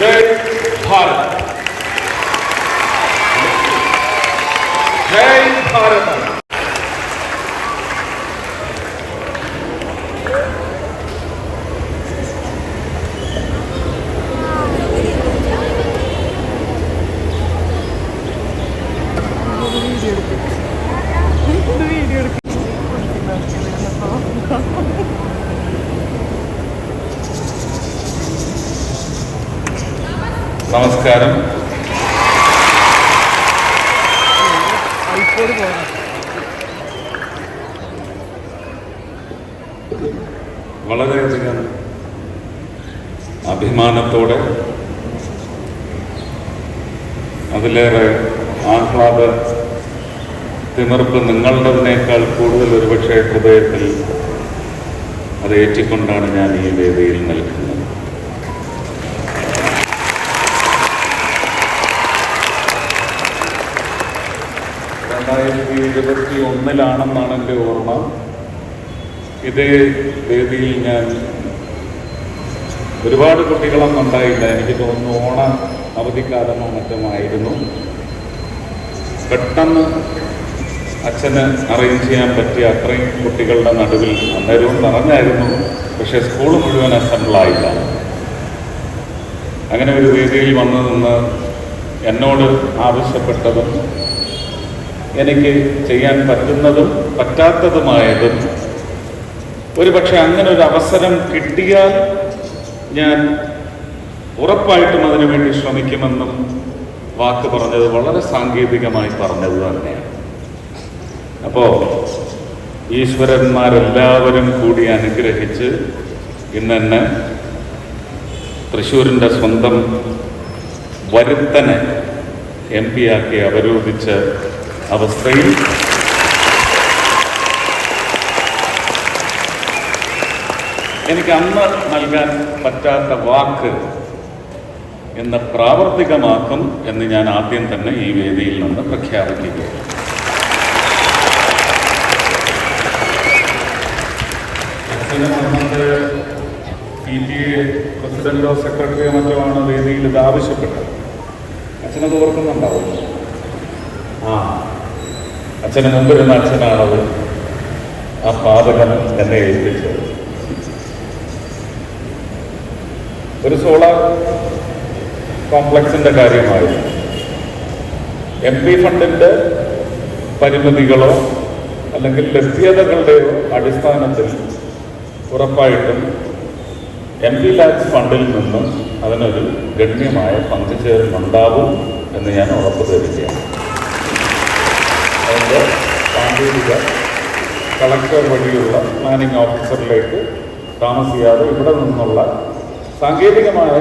ജയ് ഭാരത് ജയ് ഭാരത് നമസ്കാരം. വളരെയധികം അഭിമാനത്തോടെ അതിലേറെ ആഹ്ലാദ തിമിർപ്പ് നിങ്ങളുടേതിനേക്കാൾ കൂടുതൽ ഒരുപക്ഷെ ഹൃദയത്തിൽ അത് ഏറ്റിക്കൊണ്ടാണ് ഞാൻ ഈ വേദിയിൽ നിൽക്കുന്നത്. രണ്ടായിരത്തി ഇരുപത്തി ഒന്നിലാണെന്നാണ് എന്റെ ഓർമ്മ. ഇതേ വേദിയിൽ ഞാൻ ഒരുപാട് കുട്ടികളൊന്നും ഉണ്ടായില്ല. എനിക്ക് തോന്നുന്നു ഓണ അവധിക്കാലമോ മറ്റുമായിരുന്നു പെട്ടെന്ന് അച്ഛന് അറേഞ്ച് ചെയ്യാൻ പറ്റിയ അത്രയും കുട്ടികളുടെ നടുവിൽ അന്നേരവും നിറഞ്ഞായിരുന്നു. പക്ഷേ സ്കൂൾ മുഴുവൻ അസംബിളായില്ല അങ്ങനെ ഒരു വേദിയിൽ വന്നു നിന്ന് എന്നോട് ആവശ്യപ്പെട്ടതും എനിക്ക് ചെയ്യാൻ പറ്റുന്നതും പറ്റാത്തതുമായതും. ഒരു പക്ഷെ അങ്ങനെ ഒരു അവസരം കിട്ടിയാൽ ഞാൻ ഉറപ്പായിട്ടും അതിനുവേണ്ടി ശ്രമിക്കുമെന്നും വാക്ക് പറഞ്ഞത് വളരെ സാങ്കേതികമായി പറഞ്ഞത് തന്നെയാണ്. അപ്പോൾ ഈശ്വരന്മാരെല്ലാവരും കൂടി അനുഗ്രഹിച്ച് ഇന്നെന്നെ തൃശ്ശൂരിന്റെ സ്വന്തം വരുത്തനെ എം പി ആക്കി അവരോധിച്ച അവസ്ഥയിൽ എനിക്ക് അന്ന് നൽകാൻ പറ്റാത്ത വാക്ക് എന്ന് പ്രാവർത്തികമാക്കും എന്ന് ഞാൻ ആദ്യം തന്നെ ഈ വേദിയിൽ നിന്ന് പ്രഖ്യാപിക്കുകയാണ്. അച്ഛനും പി ടി എ പ്രസിഡന്റോ സെക്രട്ടറിയോ മറ്റോ ആണ് വേദിയിൽ ഇത് ആവശ്യപ്പെട്ടത്. അച്ഛനത് ഓർക്കുന്നുണ്ടാവും. ആ. അച്ഛന് മുമ്പിരുന്ന അച്ഛനാണത് ആ പാതകം എന്നെ ഏൽപ്പിച്ചത്. ഒരു സോളാർ കോംപ്ലക്സിന്റെ കാര്യമായി എം പി ഫണ്ടിന്റെ പരിമിതികളോ അല്ലെങ്കിൽ ലഭ്യതകളുടെയോ അടിസ്ഥാനത്തിൽ ഉറപ്പായിട്ടും എം പി ലാക്സ് ഫണ്ടിൽ നിന്നും അതിനൊരു ഗണ്യമായ പങ്കുചേരലുണ്ടാവും എന്ന് ഞാൻ ഉറപ്പ് തരികയാണ് അതിന്റെ സാങ്കേതിക കളക്ടർ വഴിയുള്ള പ്ലാനിംഗ് ഓഫീസറിലേക്ക് താമസിയാതെ ഇവിടെ നിന്നുള്ള സാങ്കേതികമായ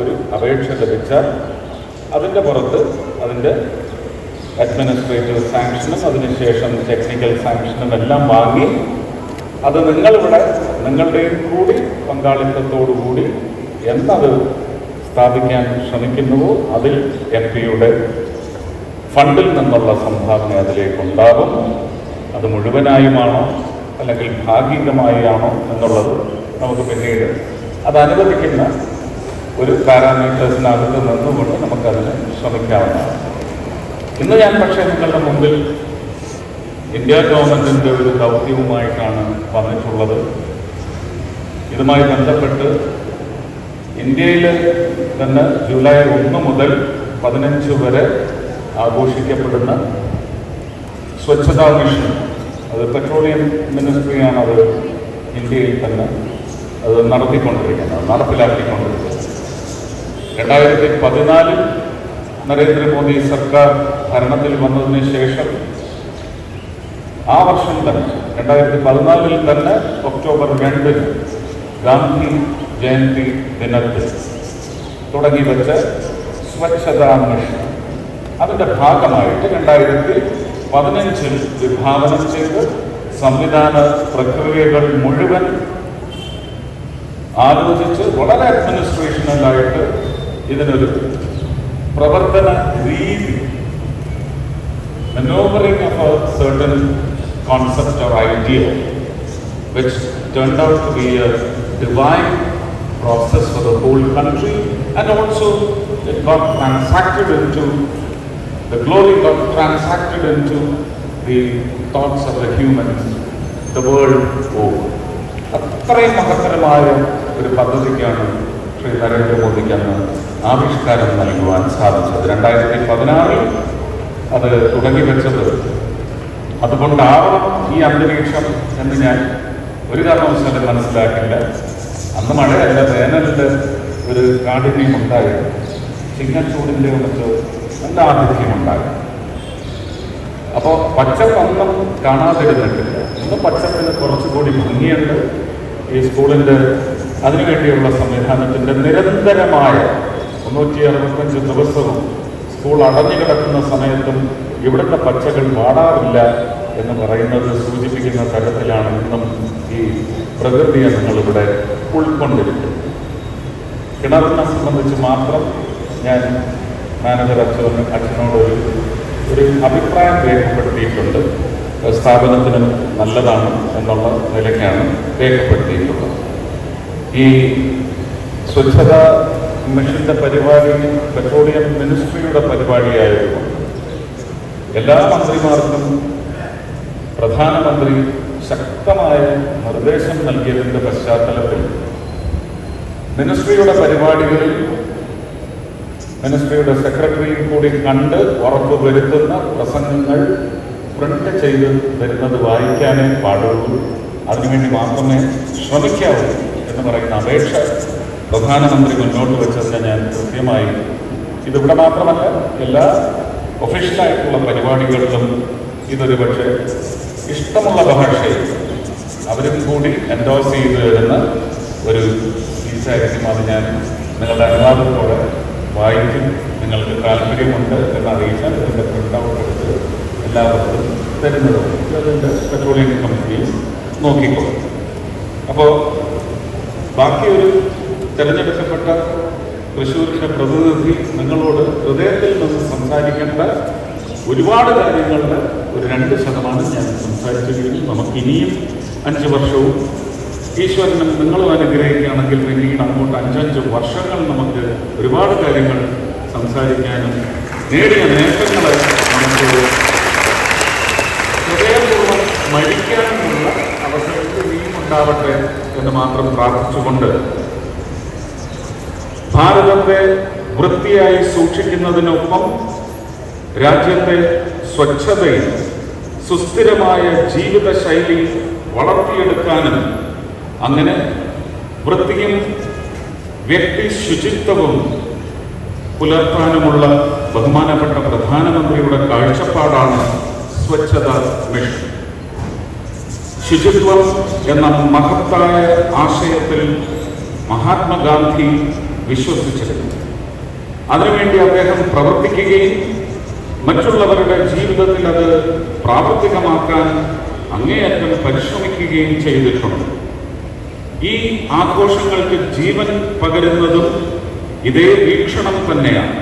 ഒരു അപേക്ഷ ലഭിച്ചാൽ അതിന്റെ പുറത്ത് അതിന്റെ അഡ്മിനിസ്ട്രേറ്റീവ് സാങ്ഷനും അതിനുശേഷം ടെക്നിക്കൽ സാങ്ഷനും എല്ലാം വാങ്ങി അത് നിങ്ങളിവിടെ നിങ്ങളുടെയും കൂടി പങ്കാളിത്തത്തോടു കൂടി എന്നത് സ്ഥാപിക്കാൻ ശ്രമിക്കുന്നുവോ? അതിൽ എം പിയുടെ ഫണ്ടിൽ നിന്നുള്ള സംഭാവന അതിലേക്ക് അതിലേക്കുണ്ടാകും അത് മുഴുവനായുമാണോ അല്ലെങ്കിൽ ഭാഗികമായാണോ എന്നുള്ളത് നമുക്ക് പിന്നീട് അത് അനുവദിക്കുന്ന ഒരു പാരാമീറ്റേഴ്സിനകത്ത് നിന്നുകൊണ്ട് നമുക്കതിന് ശ്രമിക്കാവുന്നതാണ്. ഇന്ന് ഞാൻ പക്ഷേ നിങ്ങളുടെ മുമ്പിൽ ഇന്ത്യ ഗവൺമെന്റിന്റെ ഒരു ദൗത്യവുമായിട്ടാണ് വന്നിട്ടുള്ളത്. ഇതുമായി ബന്ധപ്പെട്ട് ഇന്ത്യയിൽ തന്നെ ജൂലൈ ഒന്ന് മുതൽ പതിനഞ്ച് വരെ ആഘോഷിക്കപ്പെടുന്ന സ്വച്ഛതാ മിഷൻ. അത് പെട്രോളിയം മിനിസ്ട്രിയാണ് അത് ഇന്ത്യയിൽ തന്നെ അത് നടത്തിക്കൊണ്ടിരിക്കുന്നത് നടപ്പിലാക്കിക്കൊണ്ടിരിക്കുന്നത്. രണ്ടായിരത്തി പതിനാലിൽ നരേന്ദ്രമോദി സർക്കാർ ഭരണത്തിൽ വന്നതിന് ശേഷം ആ വർഷം തന്നെ രണ്ടായിരത്തി പതിനാലിൽ തന്നെ ഒക്ടോബർ രണ്ടിന് ഗാന്ധി ജയന്തി ദിനത്തിൽ തുടങ്ങി വെച്ച സ്വച്ഛതാ മിഷൻ. അതിന്റെ ഭാഗമായിട്ട് രണ്ടായിരത്തി പതിനഞ്ചിൽ വിഭാവനം ചെയ്ത് സംവിധാന പ്രക്രിയകൾ മുഴുവൻ ആലോചിച്ച് വളരെ അഡ്മിനിസ്ട്രേഷനായിട്ട് ഇതിനൊരു പ്രവർത്തന രീതി manoeuvring of a certain of idea which turn out to be a divine process for the whole country and also it got manufactured in the glory got transacted into the thoughts of the humans the world over. അത്രയും മഹത്തരമായ ഒരു പദ്ധതിക്കാണ് ശ്രീ നരേന്ദ്രമോദിക്ക് അന്ന് ആവിഷ്കാരം നൽകുവാൻ സാധിച്ചത്. രണ്ടായിരത്തി പതിനാറിൽ അത് തുടങ്ങി വെച്ചത്. അതുകൊണ്ടാവണം ഈ അന്തരീക്ഷം എന്ന് ഞാൻ ഒരു കാരണവശാലും മനസ്സിലാക്കില്ല. അന്ന് മഴയല്ല വേനലിന്റെ ഒരു കാഠിന്യം ഉണ്ടായി ചിങ്ങച്ചൂടിന്റെ മറ്റ് നല്ല ആധിക്യമുണ്ടായി അപ്പോൾ പച്ചപ്പൊന്നും കാണാതിരുന്നിട്ടില്ല. ഇന്ന് പച്ചപ്പിന് കുറച്ചുകൂടി ഭംഗിയുണ്ട്. ഈ സ്കൂളിന്റെ അതിനുവേണ്ടിയുള്ള സംവിധാനത്തിന്റെ നിരന്തരമായ മുന്നൂറ്റി അറുപത്തഞ്ച് ദിവസവും സ്കൂൾ അടഞ്ഞു കിടക്കുന്ന സമയത്തും ഇവിടുത്തെ പച്ചകൾ വാടാറില്ല എന്ന് പറയുന്നത് സൂചിപ്പിക്കുന്ന തരത്തിലാണ് ഇന്നും ഈ പ്രകൃതിയെ നിങ്ങളിവിടെ ഉൾക്കൊണ്ടിരിക്കുന്നത്. കിണറിനെ സംബന്ധിച്ച് മാത്രം ഞാൻ മാനേജർ അച്ഛൻ അച്ഛനോട് ഒരു ഒരു അഭിപ്രായം രേഖപ്പെടുത്തിയിട്ടുണ്ട്. സ്ഥാപനത്തിന് നല്ലതാണ് എന്നുള്ള നിലയ്ക്കാണ് രേഖപ്പെടുത്തിയിട്ടുള്ളത്. ഈ സ്വച്ഛത മിഷന്റെ പരിപാടി പെട്രോളിയം മിനിസ്ട്രിയുടെ പരിപാടിയായിരുന്നു എല്ലാ മന്ത്രിമാർക്കും പ്രധാനമന്ത്രി ശക്തമായ നിർദ്ദേശം നൽകിയതിന്റെ പശ്ചാത്തലത്തിൽ മിനിസ്ട്രിയുടെ പരിപാടികളിൽ മിനിസ്ട്രിയുടെ സെക്രട്ടറിയും കൂടി കണ്ട് ഉറപ്പ് വരുത്തുന്ന പ്രസംഗങ്ങൾ പ്രിന്റ് ചെയ്ത് വരുന്നത് വായിക്കാനേ പാടുള്ളൂ. അതിനുവേണ്ടി മാത്രമേ ശ്രമിക്കാവൂ എന്ന് പറയുന്ന അപേക്ഷ പ്രധാനമന്ത്രി മുന്നോട്ട് വെച്ചതിനെ ഞാൻ കൃത്യമായി ഇതിവിടെ മാത്രമല്ല എല്ലാ ഒഫീഷ്യലായിട്ടുള്ള പരിപാടികളിലും ഇതൊരു പക്ഷേ ഇഷ്ടമുള്ള ഭാഷയിൽ അവരും കൂടി എൻഡോസ് ചെയ്ത് തരുന്ന ഒരു പീസായിരിക്കും അത് ഞാൻ നിങ്ങളുടെ അനുവാദത്തോടെ വായിക്കും. നിങ്ങൾക്ക് താല്പര്യമുണ്ട് എന്ന് അറിയിച്ചാൽ ഇതിന്റെ പ്രിന്റ് ഔട്ട് എടുത്ത് എല്ലാവർക്കും തരുന്നതും അതിന്റെ പെട്രോളിയം കമ്പനിയും നോക്കിക്കോളും അപ്പോൾ ബാക്കി ഒരു തിരഞ്ഞെടുക്കപ്പെട്ട തൃശ്ശൂരിന്റെ പ്രതിനിധി നിങ്ങളോട് ഹൃദയത്തിൽ നിന്ന് സംസാരിക്കേണ്ട ഒരുപാട് കാര്യങ്ങളുടെ ഒരു രണ്ട് ശതമാനം ഞാൻ സംസാരിച്ചു കഴിഞ്ഞു. നമുക്ക് ഇനിയും അഞ്ച് വർഷവും ഈശ്വരനും നിങ്ങളും അനുഗ്രഹിക്കുകയാണെങ്കിൽ പിന്നീട് അങ്ങോട്ട് അഞ്ചഞ്ച് വർഷങ്ങൾ ഒരുപാട് കാര്യങ്ങൾ സംസാരിക്കാനും നേടിയ നേട്ടങ്ങൾ നമുക്ക് ഹൃദയപൂർവം മരിക്കാനുമുള്ള അവസരത്തിൽ ഇനിയും ഉണ്ടാവട്ടെ എന്ന് മാത്രം പ്രാർത്ഥിച്ചുകൊണ്ട് ഭാരതത്തെ വൃത്തിയായി സൂക്ഷിക്കുന്നതിനൊപ്പം രാജ്യത്തെ സ്വച്ഛതയിൽ സുസ്ഥിരമായ ജീവിതശൈലി വളർത്തിയെടുക്കാനും അങ്ങനെ വൃത്തിയും വ്യക്തി ശുചിത്വവും പുലർത്താനുമുള്ള ബഹുമാനപ്പെട്ട പ്രധാനമന്ത്രിയുടെ കാഴ്ചപ്പാടാണ് സ്വച്ഛത മിഷൻ. ശുചിത്വം എന്ന മഹത്തായ ആശയത്തിൽ മഹാത്മാഗാന്ധി വിശ്വസിച്ചിരുന്നു. അതിനുവേണ്ടി അദ്ദേഹം പ്രവർത്തിക്കുകയും മറ്റുള്ളവരുടെ ജീവിതത്തിൽ അത് പ്രാവർത്തികമാക്കാൻ അങ്ങേയറ്റം പരിശ്രമിക്കുകയും ചെയ്തിട്ടുണ്ട്. ഈ ആഘോഷങ്ങൾക്ക് ജീവൻ പകരുന്നതും ഇതേ വീക്ഷണം തന്നെയാണ്.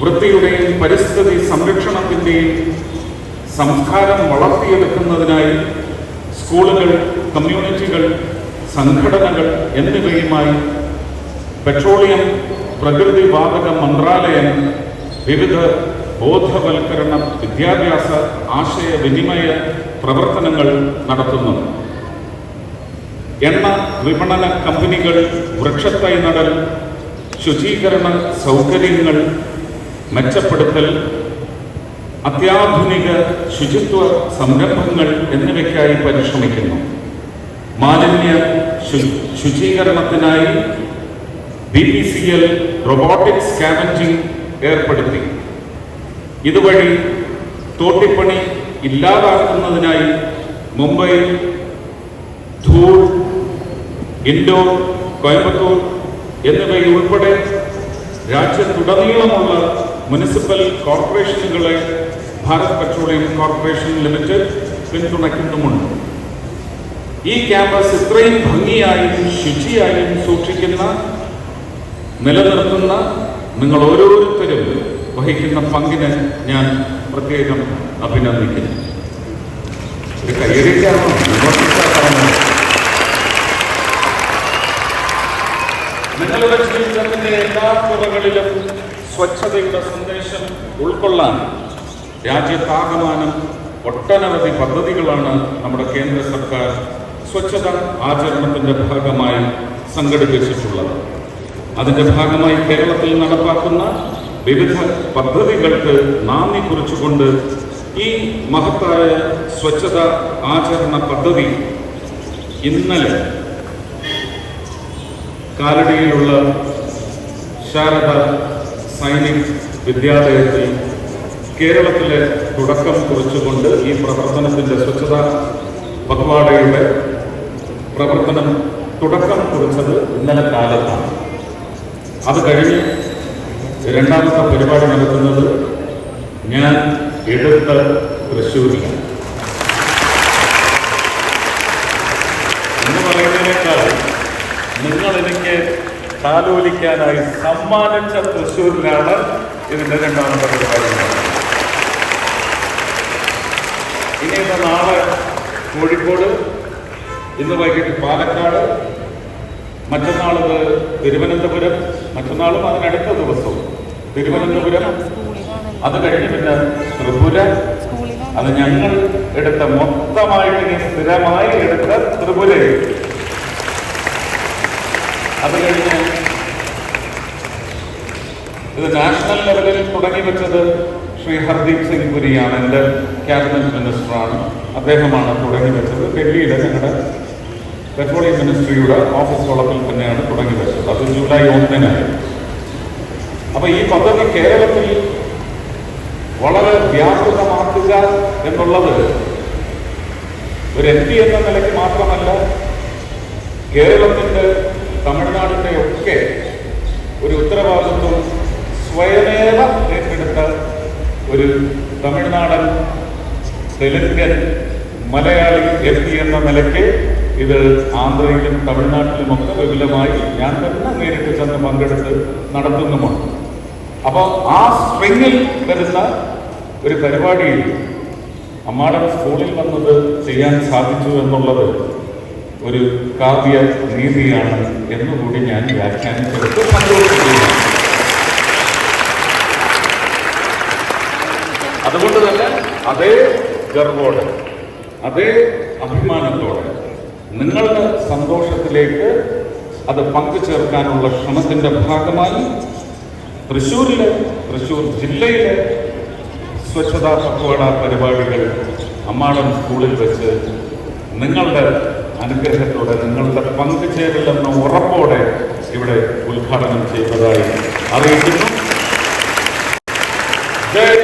വൃത്തിയുടെയും പരിസ്ഥിതി സംരക്ഷണത്തിന്റെയും സംസ്കാരം വളർത്തിയെടുക്കുന്നതിനായി സ്കൂളുകൾ കമ്മ്യൂണിറ്റികൾ സംഘടനകൾ എന്നിവയുമായി പെട്രോളിയം പ്രകൃതി വാതക മന്ത്രാലയം വിവിധ ബോധവൽക്കരണ വിദ്യാഭ്യാസ ആശയവിനിമയ പ്രവർത്തനങ്ങൾ നടത്തുന്നുണ്ട് എണ്ണ വിപണന കമ്പനികൾ വൃക്ഷത്തൈ നടൽ ശുചീകരണ സൗകര്യങ്ങൾ മെച്ചപ്പെടുത്തൽ അത്യാധുനിക ശുചിത്വ സംരംഭങ്ങൾ എന്നിവയ്ക്കായി പരിശ്രമിക്കുന്നു. മാലിന്യ ശുചീകരണത്തിനായി B P C L robotic scavenging ഏർപ്പെടുത്തി. ഇതുവഴി തോട്ടിപ്പണി ഇല്ലാതാക്കുന്നതിനായി മുംബൈ ധൂൾ ഇൻഡോർ കോയമ്പത്തൂർ എന്നിവയിൽ ഉൾപ്പെടെ രാജ്യത്തുടനീളമുള്ള മുനിസിപ്പൽ കോർപ്പറേഷനുകളെ ഭാരത് പെട്രോളിയം കോർപ്പറേഷൻ ലിമിറ്റഡ് പിന്തുണയ്ക്കുന്നുമുണ്ട്. ഈ ക്യാമ്പസ് ഇത്രയും ഭംഗിയായും ശുചിയായും സൂക്ഷിക്കുന്ന നിലനിർത്തുന്ന നിങ്ങൾ ഓരോരുത്തരും വഹിക്കുന്ന പങ്കിന് ഞാൻ പ്രത്യേകം അഭിനന്ദിക്കുന്നു. കയ്യടിക്കാണോ നിങ്ങളുടെ ജീവിതത്തിന്റെ എല്ലാ തുറകളിലും സ്വച്ഛതയുടെ സന്ദേശം ഉൾക്കൊള്ളാൻ രാജ്യത്താകമാനം ഒട്ടനവധി പദ്ധതികളാണ് നമ്മുടെ കേന്ദ്ര സർക്കാർ സ്വച്ഛത ആചരണത്തിന്റെ ഭാഗമായി സംഘടിപ്പിച്ചിട്ടുള്ളത്. അതിന്റെ ഭാഗമായി കേരളത്തിൽ നടപ്പാക്കുന്ന വിവിധ പദ്ധതികൾക്ക് നാന്ദി കുറിച്ചുകൊണ്ട് ഈ മഹത്തായ സ്വച്ഛത ആചരണ പദ്ധതി ഇന്നലെ കാലടിയിലുള്ള ശാരദ സൈനിക് വിദ്യാലയത്തിൽ കേരളത്തിലെ തുടക്കം കുറിച്ചുകൊണ്ട് ഈ പ്രവർത്തനത്തിന്റെ സ്വച്ഛത പക്വാടയുടെ പ്രവർത്തനം തുടക്കം കുറിച്ചത് ഇന്നലെ കാലത്താണ്. അത് കഴിഞ്ഞ് രണ്ടാമത്തെ പരിപാടി നടത്തുന്നത് ഞാൻ എടുത്ത തൃശ്ശൂരിലാണ്. എന്ന് പറയുന്നതിനേക്കാൾ എനിക്ക് താലോലിക്കാനായി സമ്മാനിച്ച തൃശ്ശൂരിലാണ് ഇതിന്റെ രണ്ടാമത്തെ പരിപാടി. ഇനി നാളെ കോഴിക്കോട് ഇന്ന് വൈകിട്ട് പാലക്കാട് മറ്റന്നാളത് തിരുവനന്തപുരം മറ്റന്നാളും അതിനടുത്ത ദിവസവും തിരുവനന്തപുരം. അത് കഴിഞ്ഞ് പിന്നെ ത്രിപുര. അത് ഞങ്ങൾ എടുത്ത മൊത്തമായിട്ട് ഇനി സ്ഥിരമായി എടുത്ത ത്രിപുരയിൽ. അത് കഴിഞ്ഞ് ഇത് നാഷണൽ ലെവലിൽ തുടങ്ങി വെച്ചത് ശ്രീ ഹർദീപ് സിംഗ് പുരിയാണ് എന്റെ ക്യാബിനറ്റ് മിനിസ്റ്ററാണ് അദ്ദേഹമാണ് തുടങ്ങി വെച്ചത്. ഡൽഹിയിലെ ഞങ്ങളുടെ പെട്രോളിയം മിനിസ്ട്രിയുടെ ഓഫീസ് വളപ്പിൽ തന്നെയാണ് തുടങ്ങി വെച്ചത്. അത് ജൂലൈ ഒന്നിനായി അപ്പൊ ഈ പദ്ധതി കേരളത്തിൽ വളരെ വ്യാപൃതമാക്കുക എന്നുള്ളത് ഒരു എം പി എന്ന നിലയ്ക്ക് മാത്രമല്ല കേരളത്തിന്റെ തമിഴ്നാടിന്റെ ഒക്കെ ഒരു ഉത്തരവാദിത്വം സ്വയമേവ ഏറ്റെടുത്ത ഒരു തമിഴ്നാടൻ തെലുങ്കൻ മലയാളി എം പി എന്ന നിലയ്ക്ക് ഇത് ആന്ധ്രയിലും തമിഴ്നാട്ടിലും ഒക്കെ വിപുലമായി ഞാൻ തന്നെ നേരിട്ട് ചെന്ന് പങ്കെടുത്ത് നടത്തുന്നുമുണ്ട്. അപ്പോൾ ആ സ്ട്രിങ്ങിൽ വരുന്ന ഒരു പരിപാടിയിൽ അമ്മാടൻ സ്കൂളിൽ വന്നത് ചെയ്യാൻ സാധിച്ചു എന്നുള്ളത് ഒരു കാവ്യ രീതിയാണ് എന്നുകൂടി ഞാൻ വ്യാഖ്യാനിച്ചെടുത്ത് സന്തോഷിക്കുകയാണ് അതുകൊണ്ട് തന്നെ അതേ ഗർവോടെ അതേ അഭിമാനത്തോടെ നിങ്ങളുടെ സന്തോഷത്തിലേക്ക് അത് പങ്കുചേർക്കാനുള്ള ശ്രമത്തിന്റെ ഭാഗമായി തൃശ്ശൂരിലെ തൃശ്ശൂർ ജില്ലയിലെ സ്വച്ഛതാ പക്വാട പരിപാടികൾ അമ്മാടം സ്കൂളിൽ വെച്ച് നിങ്ങളുടെ അനുഗ്രഹത്തോടെ നിങ്ങളുടെ പങ്കുചേരലെന്ന ഉറപ്പോടെ ഇവിടെ ഉദ്ഘാടനം ചെയ്യുന്നതായി അറിയിക്കുന്നു. ജയ്